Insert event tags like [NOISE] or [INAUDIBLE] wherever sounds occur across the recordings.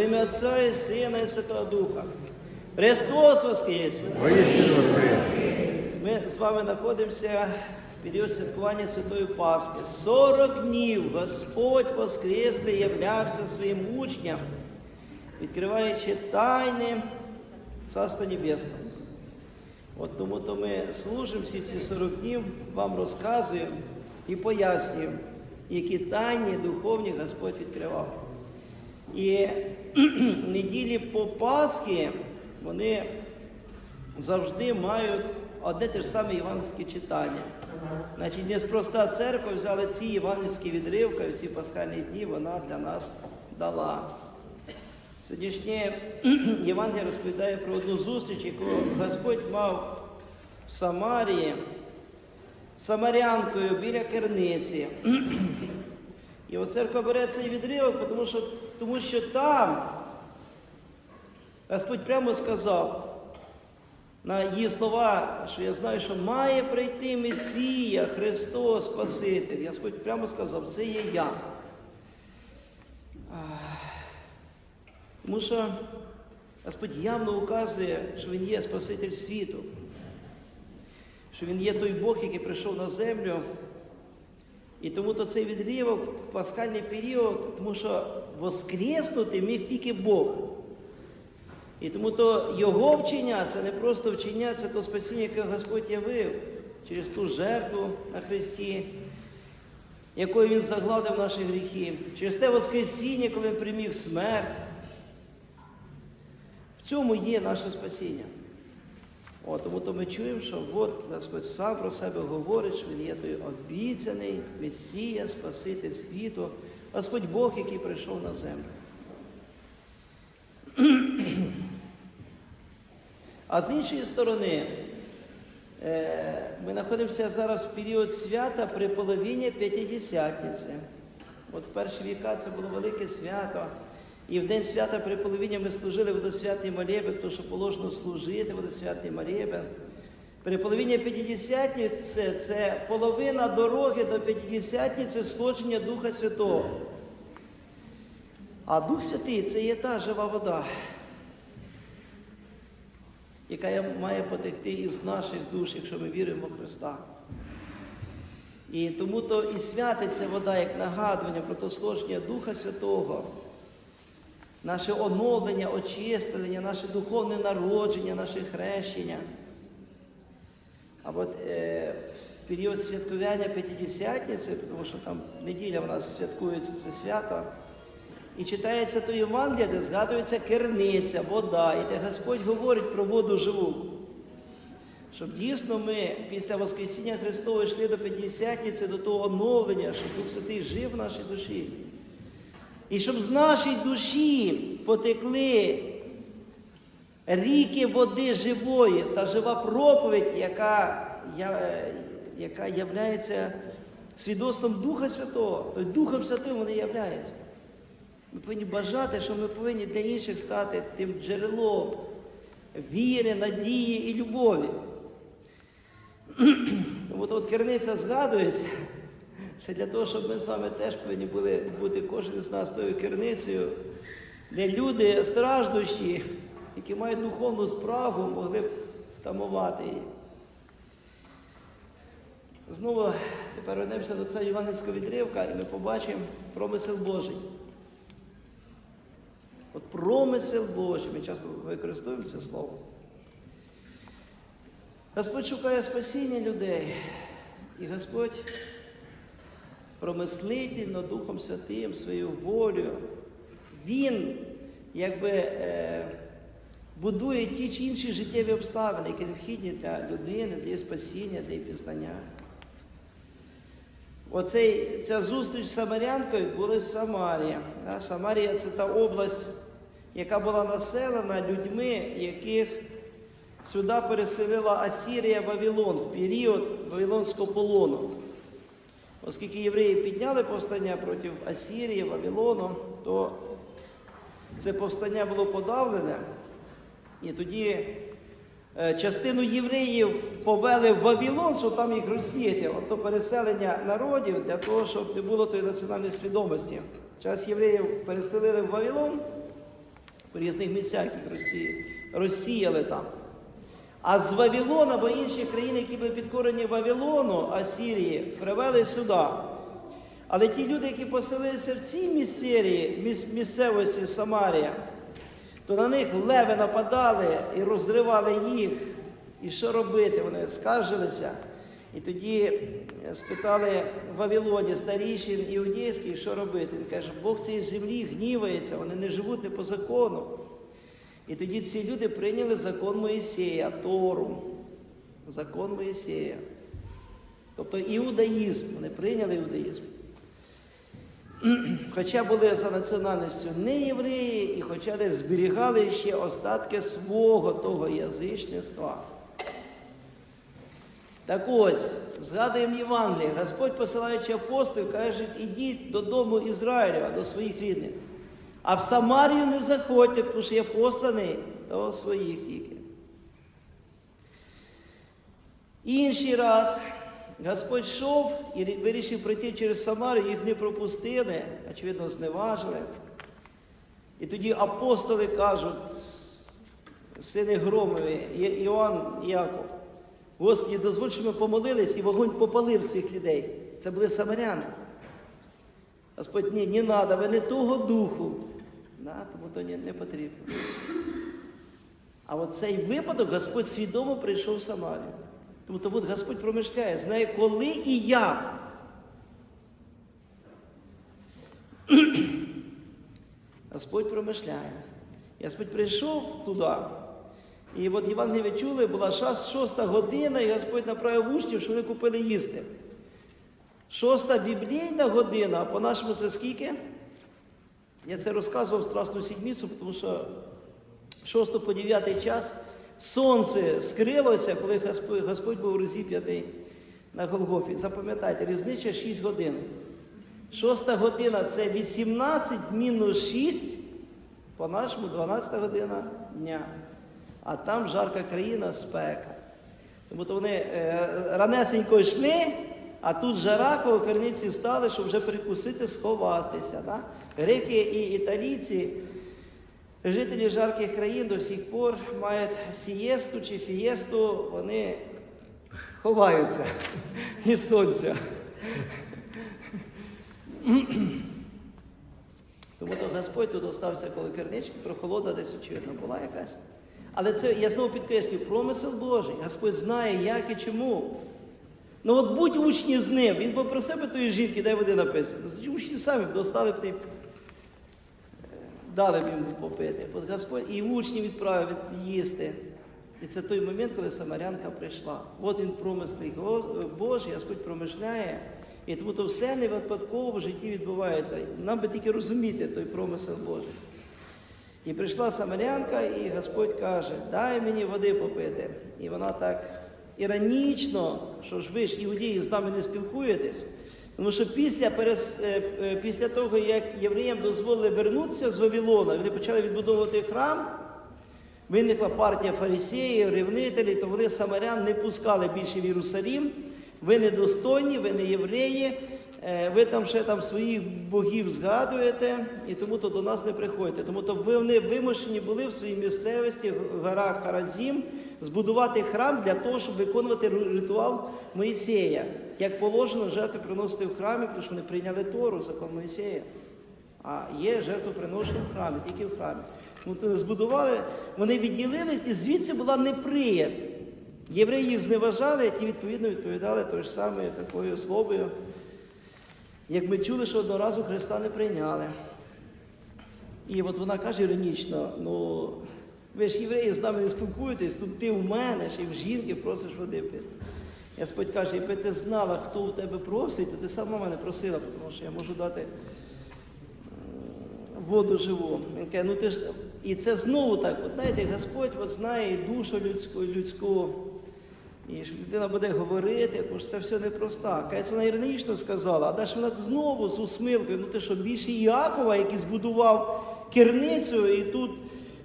Во ім'я Отця і Сина і Святого Духа. Христос Воскрес! Воістину воскрес! Ми з вами знаходимося в період святкування Святої Пасхи. 40 днів Господь Воскресний являвся своїм учням, відкриваючи тайни Царства Небесного. От тому то ми служимо всі ці 40 днів, вам розказуємо і пояснюємо, які тайні духовні Господь відкривав. І [CLEARS THROAT] неділі по Пасхи вони завжди мають одне те ж саме євангельське читання. Значить, неспроста церква взяла ці євангельські відривки, в ці пасхальні дні вона для нас дала. Сьогоднішнє [CLEARS THROAT] Євангеліє розповідає про одну зустріч, яку Господь мав в Самарії самарянкою біля керниці. [CLEARS THROAT] І от церква бере цей відривок, тому що, тому що там Господь прямо сказав на її слова, що я знаю, що має прийти Месія, Христос, Спаситель. Господь прямо сказав, це є я. Тому що Господь явно указує, що Він є Спаситель світу, що Він є той Бог, який прийшов на землю. І тому то цей відривок в пасхальний період, тому що воскреснути міг тільки Бог. І тому то Його вчення це не просто вчення, це то спасіння, яке Господь явив через ту жертву на Христі, якою Він загладив наші гріхи, через те Воскресіння, коли Він приміг смерть. В цьому є наше спасіння. О, тому то ми чуємо, що от Господь сам про себе говорить, що Він є той обіцяний Месія, Спаситель світу, Господь Бог, який прийшов на землю. А з іншої сторони, е, ми знаходимося зараз в період свята при половині П'ятидесятниці. От в перші віка це було велике свято. І в день свята при половині ми служили водосвятний молебен, тому що положено служити водосвятний молебен. При половині П'ятидесятниці це, половина дороги до П'ятидесятниці сходження Духа Святого. А Дух Святий це є та жива вода, яка має потекти із наших душ, якщо ми віримо в Христа. І тому то і святиться вода як нагадування про то сложення Духа Святого, наше оновлення, очистлення, наше духовне народження, наше хрещення. А от е, період святкування П'ятидесятниці, тому що там неділя в нас святкується це свято, і читається то Євангелія, де згадується керниця, вода, і де Господь говорить про воду живу. Щоб дійсно ми після Воскресіння Христова йшли до П'ятдесятниці, до того оновлення, щоб Дух Святий жив в нашій душі. І щоб з нашої душі потекли ріки води живої та жива проповідь, яка, я, яка являється свідоцтвом Духа Святого, тобто Духом Святим вони являються. Ми повинні бажати, що ми повинні для інших стати тим джерелом віри, надії і любові. [CLEARS THROAT] Тому от керниця згадується, це для того, щоб ми з вами теж повинні були бути кожен з нас тою керницею, де люди страждущі, які мають духовну справу, могли б втамувати її. Знову тепер вернемося до цього Іванівського відривка, і ми побачимо промисел Божий. От промисел Божий, ми часто використовуємо це слово. Господь шукає спасіння людей, і Господь промислительно Духом Святим, своєю волею, Він якби е, будує ті чи інші життєві обставини, які необхідні для людини, для її спасіння, для її пізнання. Оцей, ця зустріч з Самарянкою відбулася в Самарії. Да? Самарія це та область, яка була населена людьми, яких сюди переселила Асірія Вавилон в період Вавилонського полону. Оскільки євреї підняли повстання проти Асірії, Вавилону, то це повстання було подавлене. І тоді е, частину євреїв повели в Вавилон, щоб там їх розсіяти. Ото переселення народів для того, щоб не було тої національної свідомості. Час євреїв переселили в Вавилон, по різних місцях їх розсіяли там. А з Вавилона, або інші країни, які були підкорені Вавилону, Асірії, привели сюди. Але ті люди, які поселилися в цій місцеві, місцевості Самарія, то на них леви нападали і розривали їх. І що робити? Вони скаржилися. І тоді е, спитали в Вавилоні старішин іудейських, що робити. Він каже, Бог цієї землі гнівається, вони не живуть не по закону. І тоді ці люди прийняли закон Моїсея, Тору, закон Моїсея. Тобто іудаїзм, вони прийняли іудаїзм. [CLEARS THROAT] Хоча були за національністю не євреї, і хоча десь зберігали ще остатки свого того язичництва. Так ось, згадуємо Євангеліє, Господь, посилаючи апостолів, каже, ідіть додому Ізраїля, до своїх рідних. А в Самарію не заходьте, тому що я посланий до своїх тільки. Інший раз Господь йшов і вирішив пройти через Самарію, їх не пропустили, очевидно, зневажили. І тоді апостоли кажуть, сини Громові, Іоанн і Яков, Господі, дозволь, щоб ми помолились, і вогонь попалив цих людей. Це були самаряни. Господь, ні, не треба, ви не того духу. Да, тому то не, не потрібно. А от цей випадок Господь свідомо прийшов в Самарію. Тому то от Господь промишляє, знає, коли і як. [CLEARS THROAT] Господь промишляє. Господь прийшов туди. І от Євангеліє чули, була шоста година, і Господь направив учнів, що вони купили їсти. Шоста біблійна година, а по-нашому це скільки? Я це розказував Страсну Сідміцу, тому що 6 по 9 час сонце скрилося, коли Господь, Господь був розіп'ятий на Голгофі. Запам'ятайте, різниця 6 годин. Шоста година це 18 мінус 6, по-нашому 12 година дня. А там жарка країна, спека. Тому то вони е, ранесенько йшли, а тут жара, коли корниці стали, щоб вже перекусити, сховатися. Да? Греки і італійці, жителі жарких країн до сих пор мають сієсту чи фієсту, вони ховаються від сонця. Тому то Господь тут остався коли кернички, прохолода десь, очевидно, була якась. Але це, я знову підкреслюю, промисел Божий. Господь знає, як і чому. Ну от будь учні з ним, він попросив би тої жінки, дай води написано. Учні самі достали б ти, дали б йому попити. Господь і учні відправив їсти. І це той момент, коли Самарянка прийшла. От він промислий Божий, Господь промишляє. І тому то все не випадково в житті відбувається. Нам би тільки розуміти той промисел Божий. І прийшла Самарянка, і Господь каже, дай мені води попити. І вона так іронічно, що ж ви ж іудії з нами не спілкуєтесь. Тому що після, перес, е, е, після того, як євреям дозволили вернутися з Вавилона, вони почали відбудовувати храм, виникла партія фарисеїв, рівнителів, то вони самарян не пускали більше в Єрусалім. Ви недостойні, ви не євреї, е, ви там ще там своїх богів згадуєте, і тому то до нас не приходите. Тому то вони вимушені були в своїй місцевості, в горах Харазім, збудувати храм для того, щоб виконувати ритуал Моїсея. Як положено, жертви приносити в храмі, тому що вони прийняли Тору, закон Моїсея. А є жертвоприношення в храмі, тільки в храмі. Тому то збудували, вони відділились, і звідси була неприязнь. Євреї їх зневажали, а ті відповідно відповідали тою ж самою такою злобою. Як ми чули, що одного разу Христа не прийняли. І от вона каже іронічно: ну, ви ж євреї з нами не спілкуєтесь, тут ти в мене, ще й в жінки просиш води пити. Господь каже, якби ти знала, хто у тебе просить, то ти сама мене просила, тому що я можу дати воду живу. Він каже, ну ти ж. І це знову так. От знаєте, Господь от знає і душу людську, і людську. І ж людина буде говорити, бо ж це все непроста. Каже, вона іронічно сказала, а далі вона знову з усмилкою, ну ти що, більше Іакова, який збудував керницю, і тут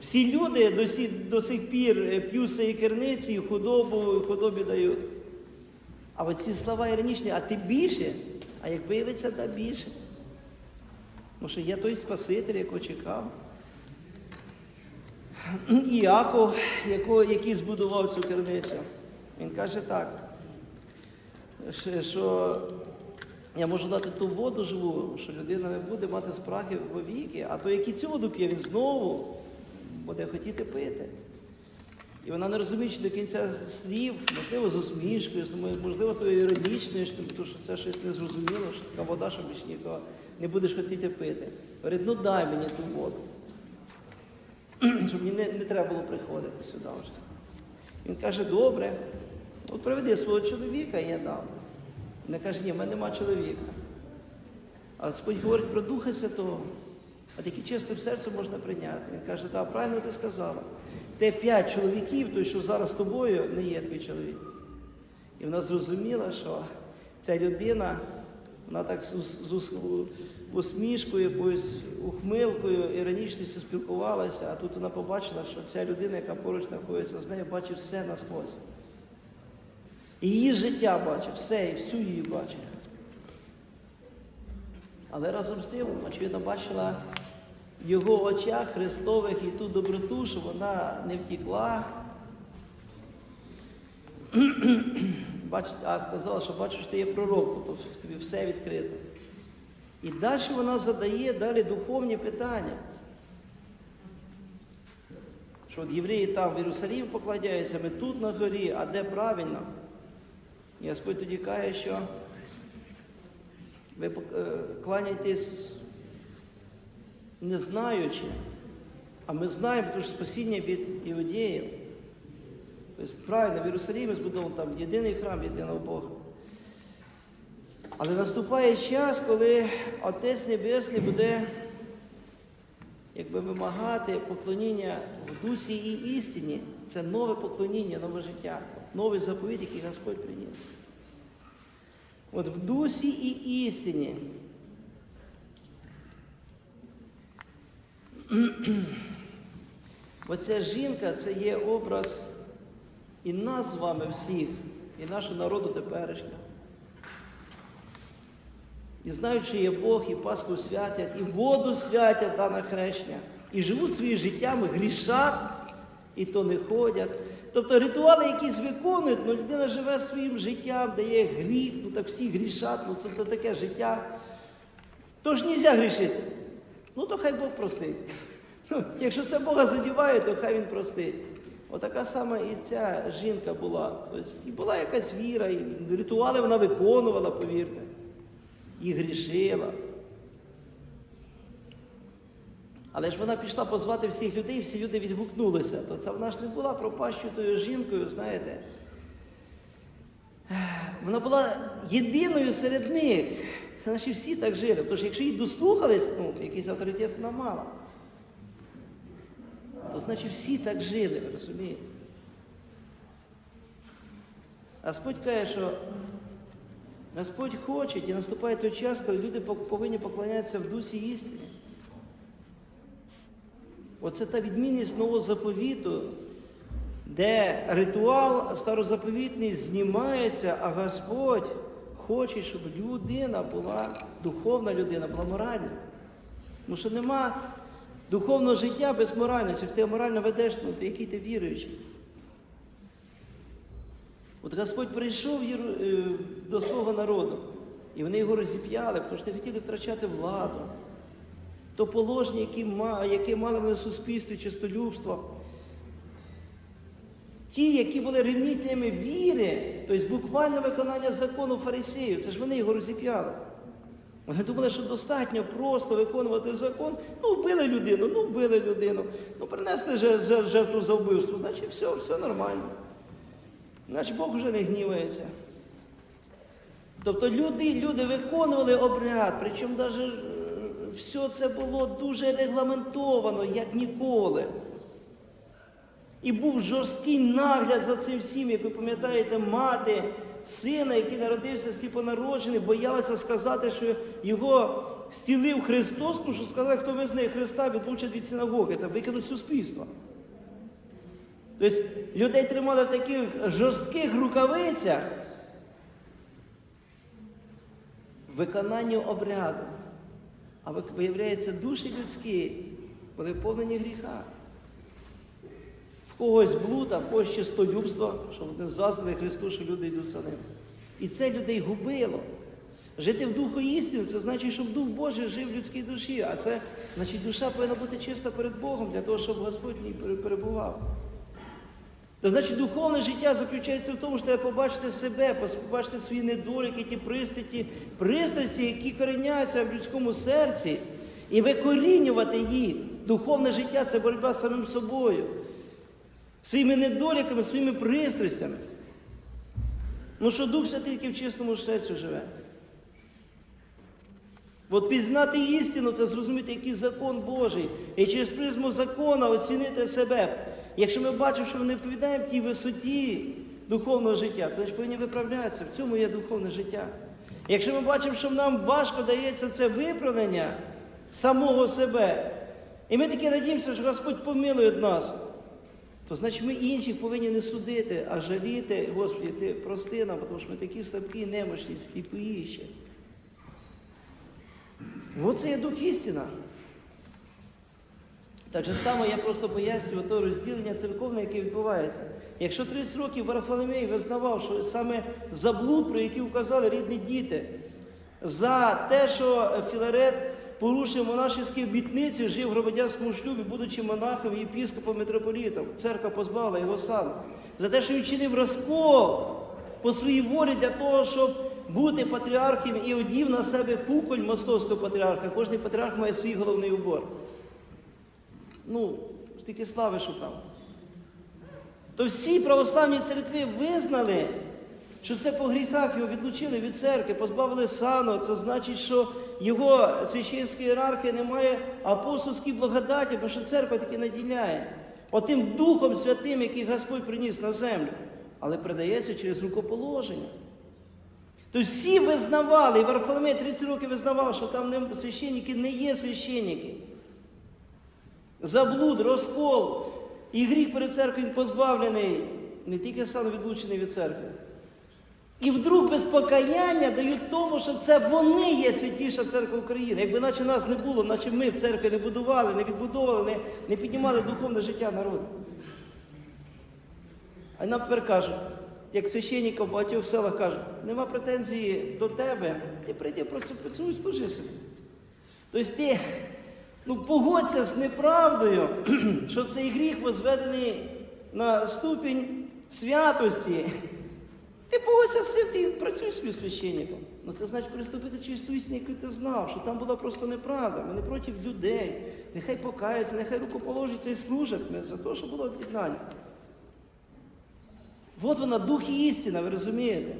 всі люди до, сі, до сих пір е, п'ють з цієї керниці, і худобу, і худобі дають. А от ці слова іронічні, а ти більше, а як виявиться, та більше. Тому що є той Спаситель, якого чекав. Іаков, який збудував цю керницю. Він каже так, що- я можу дати ту воду живу, що людина не буде мати спраги вовіки, а то який цю воду п'є, він знову буде хотіти пити. І вона не розуміючи до кінця слів, можливо, з усмішкою, можливо, то іронічною, тому що це щось незрозуміло, що така вода, що більш нікого не будеш хотіти пити. Говорить, ну дай мені ту воду. [CLEARS THROAT] Щоб мені не, не треба було приходити сюди вже. Він каже, добре, от приведи свого чоловіка, і я дам. Він каже, ні, в мене нема чоловіка. А Господь говорить про Духа Святого, а такі чистим серцем можна прийняти. Він каже, так, правильно ти сказала. Те п'ять чоловіків, той, що зараз з тобою, не є твій чоловік. І вона зрозуміла, що ця людина, вона так усмішкою, якоюсь ухмилкою, іронічністю спілкувалася, а тут вона побачила, що ця людина, яка поруч знаходиться з нею, бачить все насквозь. Її життя бачить, все, і всю її бачить. Але разом з тим, очевидно, бачила в його очах Христових і ту доброту, що вона не втікла. [CLEARS THROAT] А сказала, що бачиш, що ти є пророк, тобто тобі все відкрито. І далі вона задає далі духовні питання. Що от євреї там в Єрусалім покладаються, ми тут на горі, а де правильно? І Господь тоді каже, що ви е, кланяєтесь не знаючи, а ми знаємо, тому що спасіння від іудеїв. Тобто правильно, в Єрусалімі збудований там єдиний храм єдиного Бога. Але наступає час, коли Отець Небесний буде якби вимагати поклоніння в дусі і істині. Це нове поклоніння, нове життя, новий заповідь, який Господь приніс. От в дусі і істині. [CLEARS THROAT] Оця жінка це є образ і нас з вами всіх, і нашого народу теперішнього. І знаючи є Бог, і Пасху святять, і воду святять та на хрещення, і живуть своїм життям, грішать, і то не ходять. Тобто ритуали якісь виконують, але людина живе своїм життям, дає гріх, ну так всі грішать, ну це таке життя. Тож не можна грішити. Ну то хай Бог простить. [LAUGHS] Ну, якщо це Бога задіває, то хай Він простить. Отака сама і ця жінка була. Тобто, і була якась віра, і ритуали вона виконувала, повірте, і грішила. Але ж вона пішла позвати всіх людей, всі люди відгукнулися. То це вона ж не була пропащою тою жінкою, знаєте. Вона була єдиною серед них. Це наші всі так жили. Тож, якщо її дослухались, ну, якийсь авторитет вона мала. То значить всі так жили, ви розумієте? Господь каже, що Господь хоче і наступає той час, коли люди повинні поклонятися в дусі істині. Оце та відмінність нового заповіту, де ритуал старозаповітний знімається, а Господь хоче, щоб людина була, духовна людина, була моральна. Тому що нема духовного життя без моральності. Якщо ти морально ведеш, ну, то який ти віруючий. От Господь прийшов е, до свого народу, і вони його розіп'яли, тому що не хотіли втрачати владу. То положення, яке, ма- мали вони в суспільстві, чистолюбство. Ті, які були ревнителями віри, тобто буквально виконання закону фарисеїв, це ж вони його розіп'яли. Вони думали, що достатньо просто виконувати закон. Ну, вбили людину, ну вбили людину, ну принесли жер- жер- жертву за вбивство, значить все, все нормально. Значить Бог вже не гнівається. Тобто люди, люди виконували обряд, причому навіть все це було дуже регламентовано, як ніколи. І був жорсткий нагляд за цим всім, як ви пам'ятаєте, мати сина, який народився сліпонароджений, боялася сказати, що його стілив Христос, тому що сказали, хто визнає Христа, відлучать від синагоги. Це викинуть суспільство. Тобто людей тримали в таких жорстких рукавицях виконанню обряду. А виявляється, душі людські були повнені гріха. в когось блуд, а в когось чистолюбство, щоб вони заздрили Христу, що люди йдуть за ним. І це людей губило. Жити в духу істини, це значить, щоб Дух Божий жив в людській душі. А це значить, душа повинна бути чиста перед Богом для того, щоб Господь в ній перебував. То значить, духовне життя заключається в тому, що треба побачити себе, побачити свої недоліки, ті пристрасті, пристрасті, які кореняються в людському серці, і викорінювати їх. Духовне життя це боротьба з самим собою, своїми недоліками, своїми пристрастями. Ну що Дух Святий тільки в чистому серці живе. От пізнати істину це зрозуміти, який закон Божий. І через призму закона оцінити себе. Якщо ми бачимо, що ми не відповідаємо тій висоті духовного життя, то ж повинні виправлятися. В цьому є духовне життя. Якщо ми бачимо, що нам важко дається це виправлення самого себе, і ми таки надіємося, що Господь помилує нас, то значить ми інших повинні не судити, а жаліти, Господи, ти прости нам, тому що ми такі слабкі, немощні, сліпі ще. Оце є дух істина. Так же само я просто пояснюю то розділення церковне, яке відбувається. Якщо 30 років Варфоломей визнавав, що саме за блуд, про який вказали рідні діти, за те, що Філарет порушив монашеські обітниці, жив в громадянському шлюбі, будучи монахом, єпіскопом, митрополітом, церква позбавила його сану. За те, що він чинив розкол по своїй волі для того, щоб бути патріархом і одів на себе куколь московського патріарха. Кожний патріарх має свій головний убор. Ну, тільки слави шукав. То всі православні церкви визнали, що це по гріхах його відлучили від церкви, позбавили сану. Це значить, що його священська ієрархія не має апостольській благодаті, бо що церква таки наділяє. Отим Духом Святим, який Господь приніс на землю, але передається через рукоположення. Тобто всі визнавали, і Варфоломей 30 років визнавав, що там священники не є священники. Заблуд, розкол і гріх перед церквою позбавлений, не тільки сам відлучений від церкви. І вдруг без покаяння дають тому, що це вони є святіша церква України. Якби наче нас не було, наче ми в церкві не будували, не відбудовували, не, не піднімали духовне життя народу. А нам тепер кажуть, як священникам в багатьох селах кажуть, нема претензії до тебе, ти прийди, просто працюй, служи собі. Тобто ти ну, погодься з неправдою, [CLEARS THROAT] що цей гріх возведений на ступінь святості. Ти погодься з цим, ти працюй собі священником. Ну це значить приступити через ту істину, яку ти знав, що там була просто неправда. Ми не проти людей. Нехай покаються, нехай рукоположаться і служать ми за те, що було об'єднання. От вона, дух і істина, ви розумієте?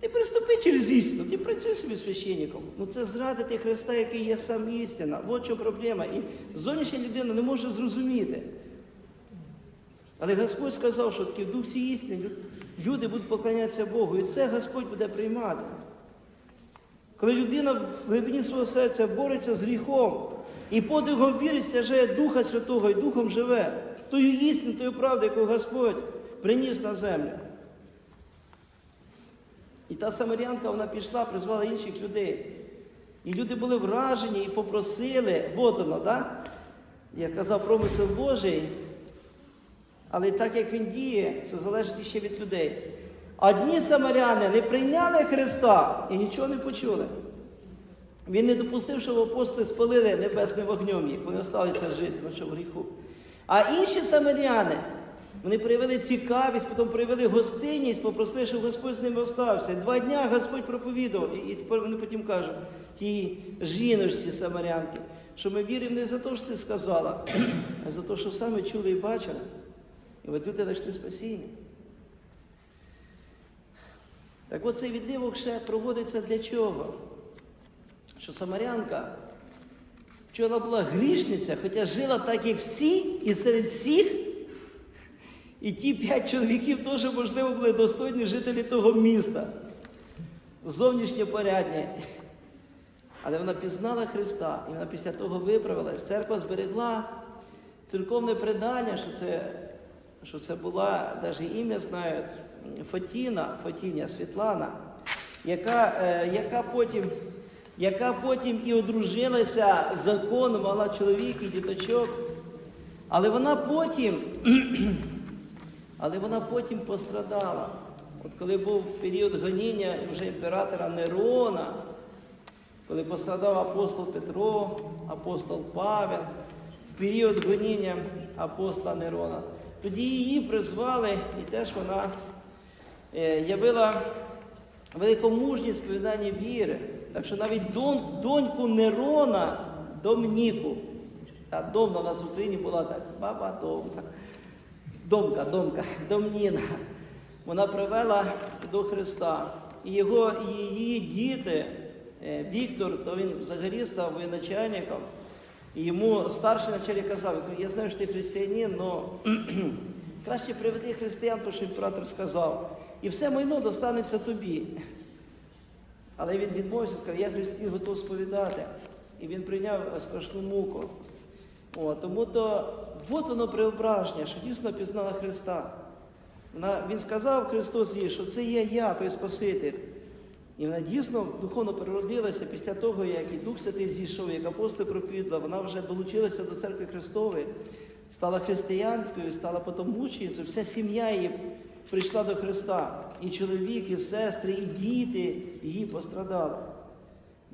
Ти приступи через істину, ти працюй собі священником. Ну це зрадити Христа, який є сам істина. От що проблема. І зовнішня людина не може зрозуміти. Але Господь сказав, що таки в дусі істини люди будуть поклонятися Богу. І це Господь буде приймати. Коли людина в глибині свого серця бореться з гріхом і подвигом віри стяжає Духа Святого і Духом живе, тою істину, тою правдою, яку Господь приніс на землю. І та самарянка вона пішла, призвала інших людей. І люди були вражені і попросили, от воно, да? як казав промисел Божий, але так як він діє, це залежить ще від людей. Одні самаряни не прийняли Христа і нічого не почули. Він не допустив, щоб апостоли спалили небесним вогнем їх, вони залишилися жити на чому гріху. А інші самаряни, вони проявили цікавість, потім проявили гостинність, попросили, щоб Господь з ними остався. Два дня Господь проповідував. І, тепер вони потім кажуть, ті жіночці самарянки, що ми віримо не за те, що ти сказала, а за те, що саме чули і бачили. І от люди знайшли спасіння. Так от цей відлівок ще проводиться для чого? Що самарянка, вона була грішниця, хоча жила так, як всі, і серед всіх. І ті п'ять чоловіків теж, можливо, були достойні жителі того міста. Зовнішньо порядні. Але вона пізнала Христа, і вона після того виправилась. Церква зберегла церковне предання, що це, що це була, навіть ім'я знають, Фатіна, Фатіня Світлана, яка, е, яка, потім, яка потім і одружилася законом, мала чоловік і діточок. Але вона потім, але вона потім пострадала. От коли був період гоніння вже імператора Нерона, коли пострадав апостол Петро, апостол Павел, в період гоніння апостола Нерона, тоді її призвали, і теж вона е, явила великомужність сповідання віри. Так що навіть дон- доньку Нерона, Домніку, та домна у нас в Україні була так, баба Домка, Домка, Домка, Домніна. Вона привела до Христа. І його, її діти, е, Віктор, то він взагалі став воєначальником. І йому старший начальник казав, я знаю, що ти християнин, але [CLEARS THROAT] краще приведи християн, тому що імператор сказав. І все майно достанеться тобі. Але він відмовився, сказав, я християн готов сповідати. І він прийняв страшну муку. О, тому то от воно преображення, що дійсно пізнала Христа. Вона, він сказав Христос їй, що це є я, той Спаситель. І вона дійсно духовно переродилася після того, як і Дух Святий зійшов, як апостол проповідала, вона вже долучилася до церкви Христової, стала християнською, стала потім мученицею. Вся сім'я її прийшла до Христа. І чоловік, і сестри, і діти її пострадали.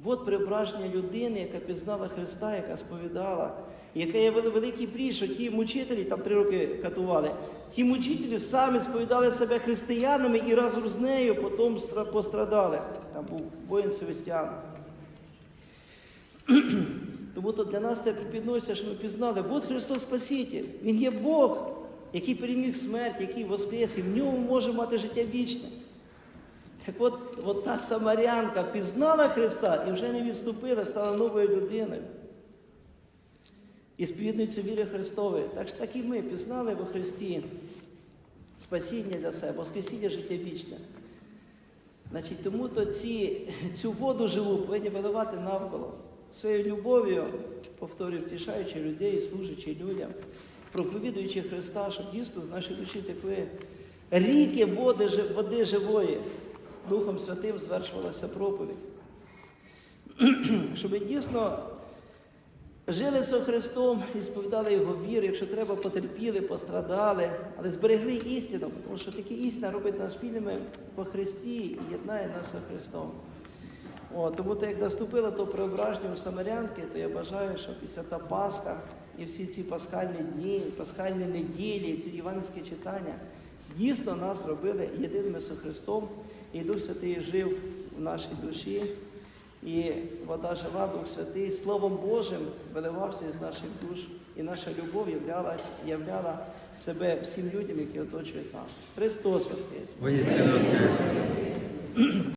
От преображення людини, яка пізнала Христа, яка сповідала, яка є великий що ті мучителі, там три роки катували, ті мучителі самі сповідали себе християнами і разом з нею потім пострадали. Там був воїн Севестян. [CLEARS THROAT] Тому то для нас це підноситься, що ми пізнали. От Христос Спаситель, Він є Бог, який переміг смерть, який воскрес, і в ньому може мати життя вічне. Так от, от та самарянка пізнала Христа і вже не відступила, стала новою людиною. І сповідується віри Христової. Так, так і ми пізнали во Христі спасіння для себе, воскресіння життя вічне. Значить, тому то цю воду живу повинні виливати навколо. Своєю любов'ю, повторюю, втішаючи людей, служачи людям, проповідуючи Христа, щоб дійсно з нашої душі текли ріки води, води живої. Духом Святим звершувалася проповідь. [CLEARS THROAT] Щоб дійсно жили со Христом і сповідали Його віру, якщо треба, потерпіли, пострадали, але зберегли істину, тому що такі істина робить нас вільними по Христі і єднає нас со Христом. О, тому то, як наступило то преображення у Самарянки, то я бажаю, що після та Пасха і всі ці пасхальні дні, пасхальні неділі, ці євангельські читання дійсно нас робили єдиними со Христом, і Дух Святий жив в нашій душі. І вода жива, Дух Святий, Словом Божим виливався із наших душ, і наша любов являлась, являла себе всім людям, які оточують нас. Христос Воскрес! Воістину воскрес.